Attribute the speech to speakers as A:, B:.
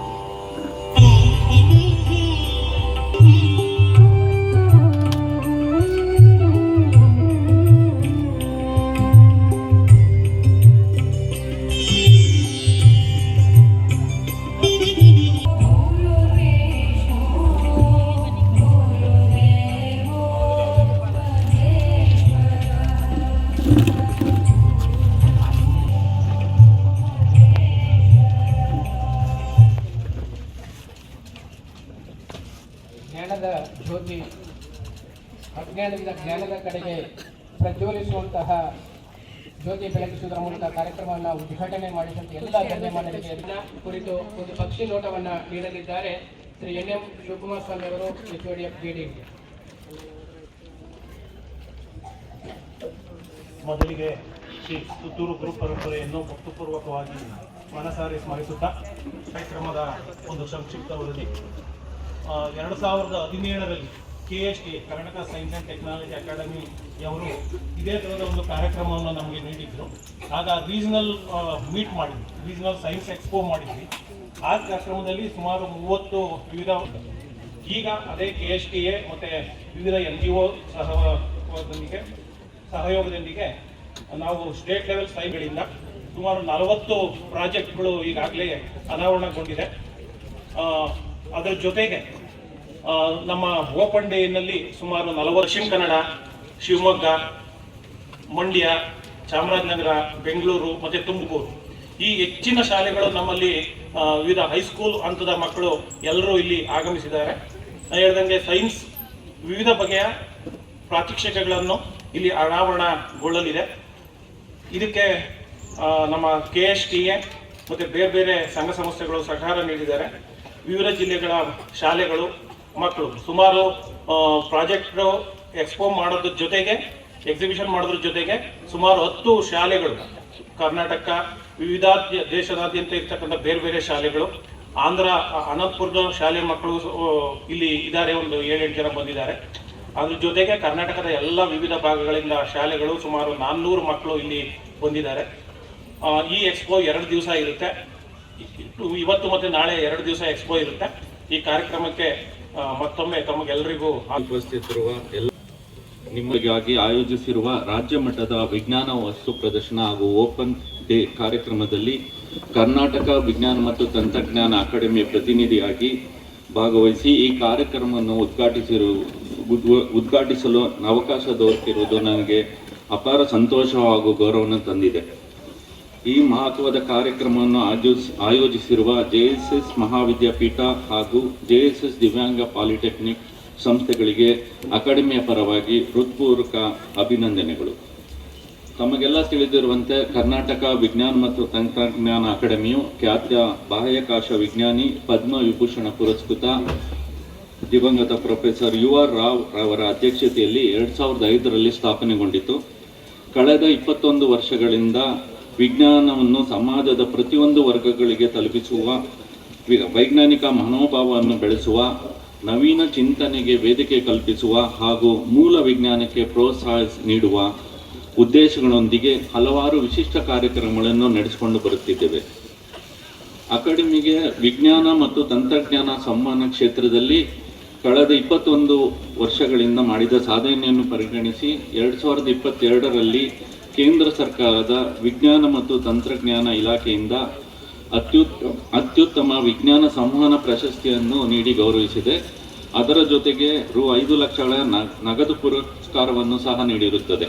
A: Oh. ಅಜ್ಞಾನದಿಂದ ಜ್ಞಾನದ ಕಡೆಗೆ ಪ್ರಜ್ವಲಿಸುವಂತಹ ಜ್ಯೋತಿ ಬೆಳಗಿಸುವುದರ ಮೂಲಕ ಕಾರ್ಯಕ್ರಮವನ್ನು ಉದ್ಘಾಟನೆ ಮಾಡಿದಂತೆ ಎಲ್ಲ ಗಣ್ಯಮಾನ್ಯರಿಗೆ ಇದನ್ನ ಕುರಿತು ಒಂದು ಪಕ್ಷಿ ನೋಟವನ್ನು ನೀಡಲಿದ್ದಾರೆ. ಶ್ರೀ ಎನ್ ಎಂ ಶಿವಕುಮಾರ್ ಸ್ವಾಮಿ ಅವರು H D F J D
B: ಮೊದಲಿಗೆ ಶ್ರೀ ಸುತ್ತೂರು ಗುರು ಪರಂಪರೆಯನ್ನು ಭಕ್ತಪೂರ್ವಕವಾಗಿ ಮನಸಾರಿ ಸ್ಮರಿಸುತ್ತಾ ಕಾರ್ಯಕ್ರಮದ ಒಂದು ಸಂಕ್ಷಿಪ್ತ ವರದಿ. ಎರಡು ಸಾವಿರದ ಹದಿನೇಳರಲ್ಲಿ K S T Karnataka science and technology academy ಅವರು ಇದೇ ಥರದ ಒಂದು ಕಾರ್ಯಕ್ರಮವನ್ನು ನಮಗೆ ನೀಡಿದ್ದರು ಆಗ ರೀಜನಲ್ ಮೀಟ್ ಮಾಡಿದ್ವಿ. ರೀಜನಲ್ ಸೈನ್ಸ್ ಎಕ್ಸ್ಪೋ ಮಾಡಿದ್ವಿ. ಆ ಕಾರ್ಯಕ್ರಮದಲ್ಲಿ ಸುಮಾರು ಮೂವತ್ತು ವಿವಿಧ, ಈಗ ಅದೇ ಕೆ ಎಚ್ ಟಿ ಎ ಮತ್ತು ವಿವಿಧ ಎನ್ ಜಿ ಒ ಸಹದೊಂದಿಗೆ ಸಹಯೋಗದೊಂದಿಗೆ ನಾವು ಸ್ಟೇಟ್ ಲೆವೆಲ್ ಸೈನ್ಗಳಿಂದ ಸುಮಾರು ನಲವತ್ತು ಪ್ರಾಜೆಕ್ಟ್ಗಳು ಈಗಾಗಲೇ ಅನಾವರಣಗೊಂಡಿದೆ. ಅದರ ಜೊತೆಗೆ ನಮ್ಮ ಓಪನ್ ಡೇನಲ್ಲಿ ಸುಮಾರು ನಲವತ್ತು ದಕ್ಷಿಣ ಕನ್ನಡ, ಶಿವಮೊಗ್ಗ, ಮಂಡ್ಯ, ಚಾಮರಾಜನಗರ, ಬೆಂಗಳೂರು, ಮತ್ತು ತುಮಕೂರು. ಈ ಹೆಚ್ಚಿನ ಶಾಲೆಗಳು ನಮ್ಮಲ್ಲಿ ವಿವಿಧ ಹೈಸ್ಕೂಲ್ ಹಂತದ ಮಕ್ಕಳು ಎಲ್ಲರೂ ಇಲ್ಲಿ ಆಗಮಿಸಿದ್ದಾರೆ. ಹೇಳ್ದಂಗೆ ಸೈನ್ಸ್ ವಿವಿಧ ಬಗೆಯ ಪ್ರಾತ್ಯಕ್ಷಿಕೆಗಳನ್ನು ಇಲ್ಲಿ ಅನಾವರಣಗೊಳ್ಳಲಿದೆ. ಇದಕ್ಕೆ ನಮ್ಮ ಕೆ ಎಸ್ ಟಿ ಎ ಮತ್ತು ಬೇರೆ ಬೇರೆ ಸಂಘ ಸಂಸ್ಥೆಗಳು ಸಹಕಾರ ನೀಡಿದ್ದಾರೆ. ವಿವಿಧ ಜಿಲ್ಲೆಗಳ ಶಾಲೆಗಳು ಮಕ್ಕಳು ಸುಮಾರು ಪ್ರಾಜೆಕ್ಟ್ ಎಕ್ಸ್ಪೋ ಮಾಡೋದ್ರ ಜೊತೆಗೆ, ಎಕ್ಸಿಬಿಷನ್ ಮಾಡೋದ್ರ ಜೊತೆಗೆ ಸುಮಾರು ಹತ್ತು ಶಾಲೆಗಳು, ಕರ್ನಾಟಕ ವಿವಿಧ ದೇಶದಾದ್ಯಂತ ಇರ್ತಕ್ಕಂಥ ಬೇರೆ ಬೇರೆ ಶಾಲೆಗಳು, ಆಂಧ್ರ, ಅನಂತಪುರದ ಶಾಲೆ ಮಕ್ಕಳು ಇಲ್ಲಿ ಇದ್ದಾರೆ ಒಂದು ಏಳೆಂಟು ಜನ ಬಂದಿದ್ದಾರೆ. ಅದ್ರ ಜೊತೆಗೆ ಕರ್ನಾಟಕದ ಎಲ್ಲ ವಿವಿಧ ಭಾಗಗಳಿಂದ ಶಾಲೆಗಳು ಸುಮಾರು ನಾನ್ನೂರು ಮಕ್ಕಳು ಇಲ್ಲಿ ಬಂದಿದ್ದಾರೆ. ಈ ಎಕ್ಸ್ಪೋ ಎರಡು ದಿವಸ ಇರುತ್ತೆ. ಇವತ್ತು ಮತ್ತು ನಾಳೆ ಎರಡು ದಿವಸ ಎಕ್ಸ್ಪೋ ಇರುತ್ತೆ. ಈ ಕಾರ್ಯಕ್ರಮಕ್ಕೆ ಮತ್ತೊಮ್ಮೆ ತಮಗೆಲ್ಲರಿಗೂ ಆ-
C: ಉಪಸ್ಥಿತರಿರುವ ಎಲ್ಲ ನಿಮಗಾಗಿ ಆಯೋಜಿಸಿರುವ ರಾಜ್ಯ ಮಟ್ಟದ ವಿಜ್ಞಾನ ವಸ್ತು ಪ್ರದರ್ಶನ ಹಾಗೂ ಓಪನ್ ಡೇ ಕಾರ್ಯಕ್ರಮದಲ್ಲಿ ಕರ್ನಾಟಕ ವಿಜ್ಞಾನ ಮತ್ತು ತಂತ್ರಜ್ಞಾನ ಅಕಾಡೆಮಿಯ ಪ್ರತಿನಿಧಿಯಾಗಿ ಭಾಗವಹಿಸಿ ಈ ಕಾರ್ಯಕ್ರಮವನ್ನು ಉದ್ಘಾಟಿಸಿರು ಉದ್ಘಾಟಿಸಲು ಅವಕಾಶ ದೊರಕಿರುವುದು ನನಗೆ ಅಪಾರ ಸಂತೋಷ ಹಾಗೂ ಗೌರವವನ್ನು ತಂದಿದೆ. ಈ ಮಹತ್ವದ ಕಾರ್ಯಕ್ರಮವನ್ನು ಆಯೋಜಿಸ್ ಆಯೋಜಿಸಿರುವ ಜೆಎಸ್ಎಸ್ ಮಹಾವಿದ್ಯಾಪೀಠ ಹಾಗೂ ಜೆಎಸ್ಎಸ್ ದಿವ್ಯಾಂಗ ಪಾಲಿಟೆಕ್ನಿಕ್ ಸಂಸ್ಥೆಗಳಿಗೆ ಅಕಾಡೆಮಿಯ ಪರವಾಗಿ ಹೃತ್ಪೂರ್ವಕ ಅಭಿನಂದನೆಗಳು. ತಮಗೆಲ್ಲ ತಿಳಿದಿರುವಂತೆ ಕರ್ನಾಟಕ ವಿಜ್ಞಾನ ಮತ್ತು ತಂತ್ರಜ್ಞಾನ ಅಕಾಡೆಮಿಯು ಖ್ಯಾತ ಬಾಹ್ಯಾಕಾಶ ವಿಜ್ಞಾನಿ ಪದ್ಮ ವಿಭೂಷಣ ಪುರಸ್ಕೃತ ದಿವಂಗತ ಪ್ರೊಫೆಸರ್ ಯು ಆರ್ ರಾವ್ ಅವರ ಅಧ್ಯಕ್ಷತೆಯಲ್ಲಿ ಎರಡು ಸಾವಿರದ ಐದರಲ್ಲಿ ಸ್ಥಾಪನೆಗೊಂಡಿತು. ಕಳೆದ ಇಪ್ಪತ್ತೊಂದು ವರ್ಷಗಳಿಂದ ವಿಜ್ಞಾನವನ್ನು ಸಮಾಜದ ಪ್ರತಿಯೊಂದು ವರ್ಗಗಳಿಗೆ ತಲುಪಿಸುವ ವೈಜ್ಞಾನಿಕ ಮನೋಭಾವವನ್ನು ಬೆಳೆಸುವ, ನವೀನ ಚಿಂತನೆಗೆ ವೇದಿಕೆ ಕಲ್ಪಿಸುವ ಹಾಗೂ ಮೂಲ ವಿಜ್ಞಾನಕ್ಕೆ ಪ್ರೋತ್ಸಾಹ ನೀಡುವ ಉದ್ದೇಶಗಳೊಂದಿಗೆ ಹಲವಾರು ವಿಶಿಷ್ಟ ಕಾರ್ಯಕ್ರಮಗಳನ್ನು ನಡೆಸಿಕೊಂಡು ಬರುತ್ತಿದ್ದೇವೆ. ಅಕಾಡೆಮಿಗೆ ವಿಜ್ಞಾನ ಮತ್ತು ತಂತ್ರಜ್ಞಾನ ಸಂವಹನ ಕ್ಷೇತ್ರದಲ್ಲಿ ಕಳೆದ ಇಪ್ಪತ್ತೊಂದು ವರ್ಷಗಳಿಂದ ಮಾಡಿದ ಸಾಧನೆಯನ್ನು ಪರಿಗಣಿಸಿ ಎರಡು ಸಾವಿರದ ಇಪ್ಪತ್ತೆರಡರಲ್ಲಿ ಕೇಂದ್ರ ಸರ್ಕಾರದ ವಿಜ್ಞಾನ ಮತ್ತು ತಂತ್ರಜ್ಞಾನ ಇಲಾಖೆಯಿಂದ ಅತ್ಯುತ್ತಮ ಅತ್ಯುತ್ತಮ ವಿಜ್ಞಾನ ಸಂವಹನ ಪ್ರಶಸ್ತಿಯನ್ನು ನೀಡಿ ಗೌರವಿಸಿದೆ. ಅದರ ಜೊತೆಗೆ ರು ಐದು ಲಕ್ಷಗಳ ನಗದು ಪುರಸ್ಕಾರವನ್ನು ಸಹ ನೀಡಿರುತ್ತದೆ.